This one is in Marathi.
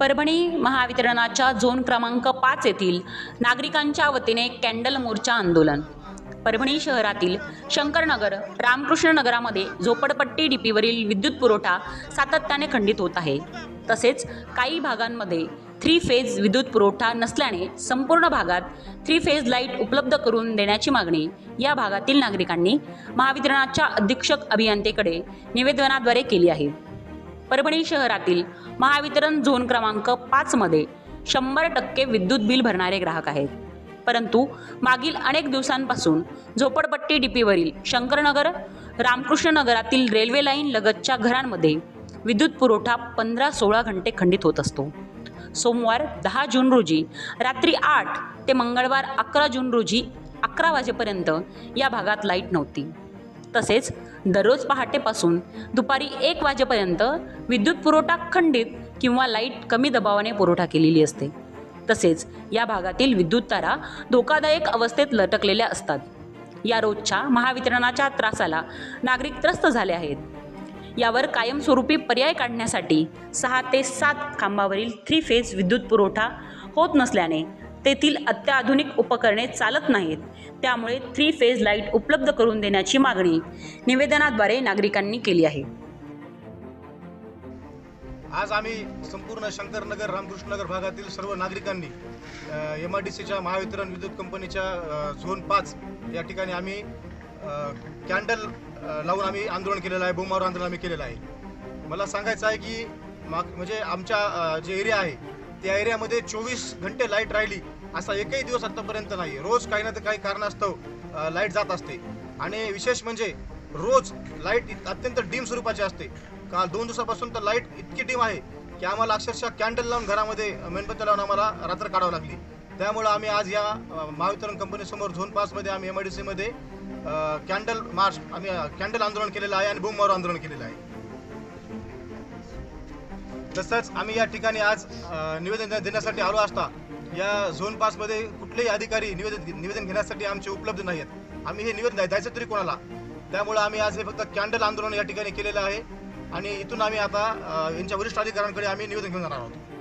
परभणी महावितरणाच्या झोन क्रमांक पाच येथील नागरिकांच्या वतीने कॅन्डल मोर्चा आंदोलन. परभणी शहरातील शंकरनगर रामकृष्ण नगरामध्ये झोपडपट्टी डीपीवरील विद्युत पुरवठा सातत्याने खंडित होत आहे. तसेच काही भागांमध्ये थ्री फेज विद्युत पुरवठा नसल्याने संपूर्ण भागात थ्री फेज लाइट उपलब्ध करून देण्याची मागणी या भागातील नागरिकांनी महावितरणाच्या अधीक्षक अभियंतेकडे निवेदनाद्वारे केली आहे. परभणी शहरातील महावितरण झोन क्रमांक पाचमध्ये शंभर टक्के विद्युत बिल भरणारे ग्राहक आहेत. परंतु मागील अनेक दिवसांपासून झोपडपट्टी डीपीवरील शंकरनगर रामकृष्ण नगरातील रेल्वे लाईन लगतच्या घरांमध्ये विद्युत पुरवठा पंधरा सोळा घंटे खंडित होत असतो. सोमवार दहा जून रोजी रात्री आठ ते मंगळवार अकरा जून रोजी अकरा वाजेपर्यंत या भागात लाइट नव्हती. तसेच दररोज पहाटेपासून दुपारी एक वाजेपर्यंत विद्युत पुरवठा खंडित किंवा लाइट कमी दबावाने पुरवठा केलेली असते. तसेच या भागातील विद्युत तारा धोकादायक अवस्थेत लटकलेल्या असतात. या रोजच्या महावितरणाच्या त्रासाला नागरिक त्रस्त झाले आहेत. यावर कायमस्वरूपी पर्याय काढण्यासाठी सहा ते सात खांबावरील थ्री फेज विद्युत पुरवठा होत नसल्याने तेथील अत्याधुनिक उपकरणे चालत नाहीत. त्यामुळे थ्री फेज लाइट उपलब्ध करून देण्याची मागणी निवेदनाद्वारे नागरिकांनी केली आहे. आज आम्ही संपूर्ण शंकरनगर रामकृष्णनगर भागातील सर्व नागरिकांनी एम आर डी सीच्या महावितरण विद्युत कंपनीच्या झोन पाच या ठिकाणी आम्ही कॅन्डल लावून आम्ही आंदोलन केलेलं आहे बोमावर आंदोलन आम्ही केलेलं आहे. मला सांगायचं आहे की माग म्हणजे आमच्या जे एरिया आहे त्या एरियामध्ये चोवीस घंटे लाइट राहिली असा एकही दिवस आत्तापर्यंत नाही रोज काही ना तर काही कारणास्तव लाइट जात असते. आणि विशेष म्हणजे रोज लाइट अत्यंत डीम स्वरूपाची असते. काल दोन दिवसापासून तर लाइट इतकी डीम आहे की आम्हाला अक्षरशः कॅन्डल लावून घरामध्ये मेणबत्ती लावून आम्हाला रात्र काढावं लागली. त्यामुळं आम्ही आज या महावितरण कंपनीसमोर झोन पाचमध्ये आम्ही एम आय डी सीमध्ये कॅन्डल मार्च आम्ही कॅन्डल आंदोलन केलेलं आहे आणि बूम मारो आंदोलन केलेलं आहे. तसंच आम्ही या ठिकाणी आज निवेदन देण्यासाठी आलो असता या झोन पाचमध्ये कुठलेही अधिकारी निवेदन निवेदन घेण्यासाठी आमचे उपलब्ध नाही आहेत आम्ही हे निवेदन द्यायचं तरी कोणाला. त्यामुळे आम्ही आज हे फक्त कॅन्डल आंदोलन या ठिकाणी केलेलं आहे आणि इथून आम्ही आता यांच्या वरिष्ठ अधिकाऱ्यांकडे आम्ही निवेदन घेऊन जाणार आहोत.